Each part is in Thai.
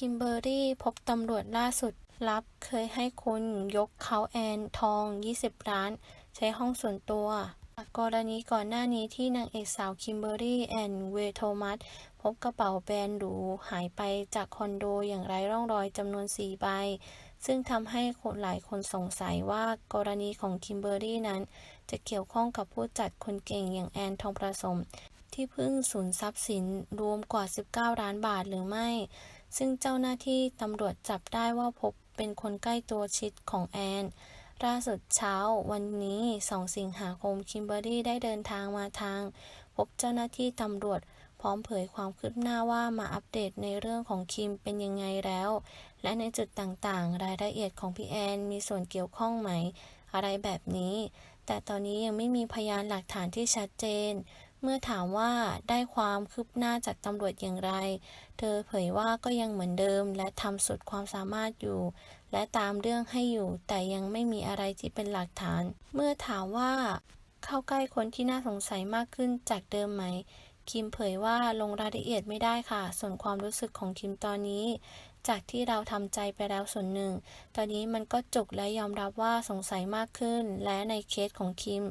คิมเบอรี่พบตำรวจล่าสุดลับเคยให้คุณยกเขาแอนทอง 20 ล้าน ใช้ห้องส่วนตัวกรณีก่อนหน้านี้ที่นางเอกสาวคิมเบอรี่แอนเวโทมัสพบกระเป๋าแบรนด์หรูหายไปจากคอนโดอย่างไร้ร่องรอยจำนวน 4 ใบ ซึ่งทำให้คนหลายคนสงสัยว่ากรณีของคิมเบอร์รี่นั้น จะเกี่ยวข้องกับผู้จัดคนเก่งอย่างแอนทองประสม ที่เพิ่งสูญทรัพย์สินรวมกว่า 19 ล้านบาทหรือไม่ ซึ่งเจ้าหน้าที่ตำรวจจับได้ว่าพบเป็นคนใกล้ตัวชิดของแอน ล่าสุดเช้าวันนี้ 2 สิงหาคม คิมเบอร์รี่ได้เดินทางมาทาง พบเจ้าหน้าที่ตำรวจ พร้อมเผยความคืบหน้าว่ามาอัปเดตในเรื่องของคิมเป็นยังไงแล้ว และในจุดต่างๆ รายละเอียดของพี่แอนมีส่วนเกี่ยวข้องไหม อะไรแบบนี้ แต่ตอนนี้ยังไม่มีพยานหลักฐานที่ชัดเจน เมื่อถามว่าได้ความคืบหน้าจากตำรวจอย่างไร เธอเผยว่าก็ยังเหมือนเดิม และทำสุดความสามารถอยู่ และตามเรื่องให้อยู่ แต่ยังไม่มีอะไรที่เป็นหลักฐาน เมื่อถามว่าเข้าใกล้คนที่น่าสงสัยมากขึ้นจากเดิมไหม คิมเผยว่าลงรายละเอียดไม่ได้ค่ะ ส่วนความรู้สึกของคิมตอนนี้ จากที่เราทำใจไปแล้วส่วนหนึ่ง ตอนนี้มันก็จุกและยอมรับว่าสงสัยมากขึ้น และในเคสของคิม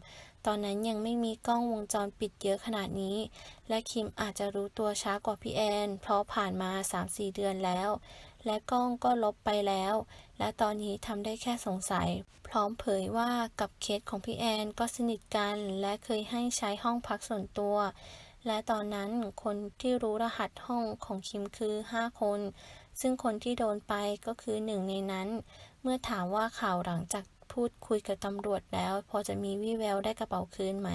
ตอนนั้นยังไม่มีกล้องวงจรปิดเยอะขนาดนี้ และคิมอาจจะรู้ตัวช้ากว่าพี่แอน เพราะผ่านมา 3-4 เดือนแล้ว และกล้องก็ลบไปแล้ว และตอนนี้ทำได้แค่สงสัย พร้อมเผยว่ากับเคสของพี่แอนก็สนิทกัน และเคยให้ใช้ห้องพักส่วนตัว และตอนนั้นคนที่รู้รหัสห้องของคิมคือ 5 คน ซึ่งคนที่โดนไปก็คือหนึ่งในนั้น เมื่อถามว่าข่าวหลังจาก พูดคุยกับตำรวจแล้ว พอจะมีวี่แววได้กระเป๋าคืนไหม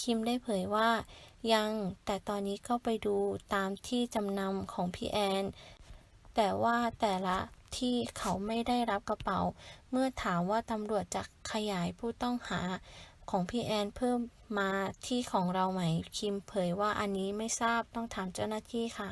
คิมได้เผยว่า ยัง แต่ตอนนี้ก็ไปดูตามที่จำนำของพี่แอน แต่ว่าแต่ละที่เขาไม่ได้รับกระเป๋า เมื่อถามว่าตำรวจจะขยายผู้ต้องหาของพี่แอนเพิ่มมาที่ของเราไหม คิมเผยว่าอันนี้ไม่ทราบต้องถามเจ้าหน้าที่ค่ะ